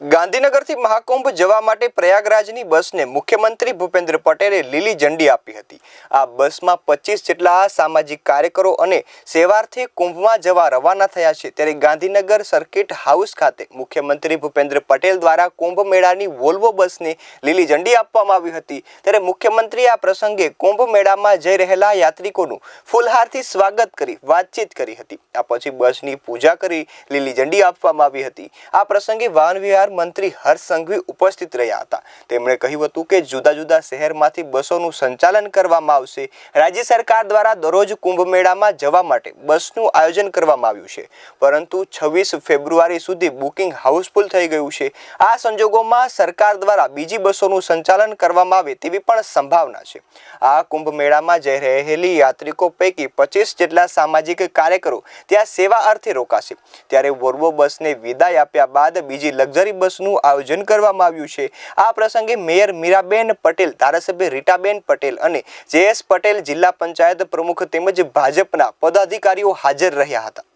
ગાંધીનગરથી મહાકુંભ જવા માટે પ્રયાગરાજની બસને મુખ્યમંત્રી ભૂપેન્દ્ર પટેલે લીલી ઝંડી આપી હતી. આ બસમાં પચીસ જેટલા સામાજિક કાર્યકરો અને સેવાર્થી કુંભમાં જવા રવાના થયા છે. ત્યારે ગાંધીનગર સર્કિટ હાઉસ ખાતે મુખ્યમંત્રી ભૂપેન્દ્ર પટેલ દ્વારા કુંભ મેળાની વોલ્વો બસને લીલી ઝંડી આપવામાં આવી હતી. ત્યારે મુખ્યમંત્રી આ પ્રસંગે કુંભ મેળામાં જઈ રહેલા યાત્રિકોનું ફૂલહારથી સ્વાગત કરી વાતચીત કરી હતી. આ પછી બસની પૂજા કરી લીલી ઝંડી આપવામાં આવી હતી. આ પ્રસંગે વાહન વ્યવહાર મંત્રી હર્ષ સંઘવી ઉપસ્થિત રહ્યા હતા. તેમણે કહ્યું હતું કે જુદા જુદા શહેરમાંથી બસોનું સંચાલન કરવામાં આવશે. રાજ્ય સરકાર દ્વારા દરરોજ કુંભ મેળામાં જવા માટે બસનું આયોજન કરવામાં આવ્યું છે. પરંતુ છવ્વીસ ફેબ્રુઆરી સુધી બુકિંગ હાઉસફુલ થઈ ગયું છે. આ સંજોગોમાં સરકાર દ્વારા બીજી બસોનું સંચાલન કરવામાં આવે તેવી પણ સંભાવના છે. આ કુંભ મેળામાં જઈ રહેલી યાત્રિકો પૈકી પચીસ જેટલા સામાજિક કાર્યકરો ત્યાં સેવા અર્થે રોકાશે. ત્યારે વોલ્વો બસને વિદાય આપ્યા બાદ બીજી લક્ઝરી બસનું આયોજન કરવામાં આવ્યું છે. આ પ્રસંગે મેયર મીરાબેન પટેલ, ધારાસભ્ય રીટાબેન પટેલ અને જેએસ પટેલ જિલ્લા પંચાયત પ્રમુખ તેમજ ભાજપના પદાધિકારીઓ હાજર રહ્યા હતા.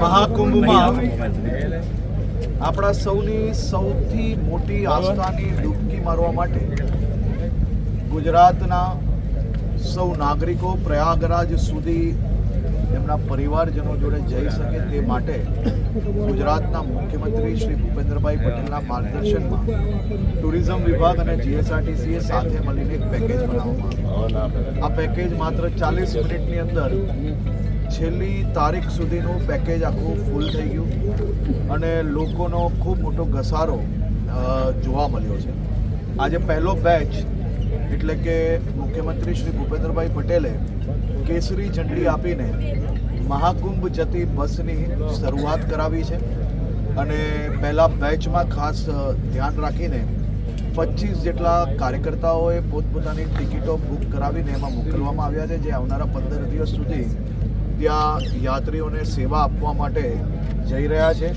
મહાકુંભમાં આપણા સૌની સૌથી મોટી આસ્થાની ડૂબકી મારવા માટે ગુજરાતના સૌ નાગરિકો પ્રયાગરાજ સુધી એમના પરિવારજનો જોડે જઈ શકે તે માટે ગુજરાતના મુખ્યમંત્રી શ્રી ભૂપેન્દ્રભાઈ પટેલના માર્ગદર્શનમાં ટુરિઝમ વિભાગ અને જીએસઆરટીસીએ સાથે મળીને એક પેકેજ બનાવવામાં આવ્યું. આ પેકેજ માત્ર ચાલીસ મિનિટની અંદર છેલ્લી તારીખ સુધીનું પેકેજ આખું ફૂલ થઈ ગયું અને લોકોનો ખૂબ મોટો ઘસારો જોવા મળ્યો છે. આજે પહેલો બેચ એટલે કે મુખ્યમંત્રી શ્રી ભૂપેન્દ્રભાઈ પટેલે કેસરી ઝંડી આપીને મહાકુંભ જતી બસની શરૂઆત કરાવી છે. અને પહેલા બેચમાં ખાસ ધ્યાન રાખીને પચીસ જેટલા કાર્યકર્તાઓએ પોતપોતાની ટિકિટો બુક કરાવીને એમાં મોકલવામાં આવ્યા છે. જે આવનારા પંદર દિવસ સુધી ત્યાં યાત્રીઓને સેવા આપવા માટે જઈ રહ્યા છે.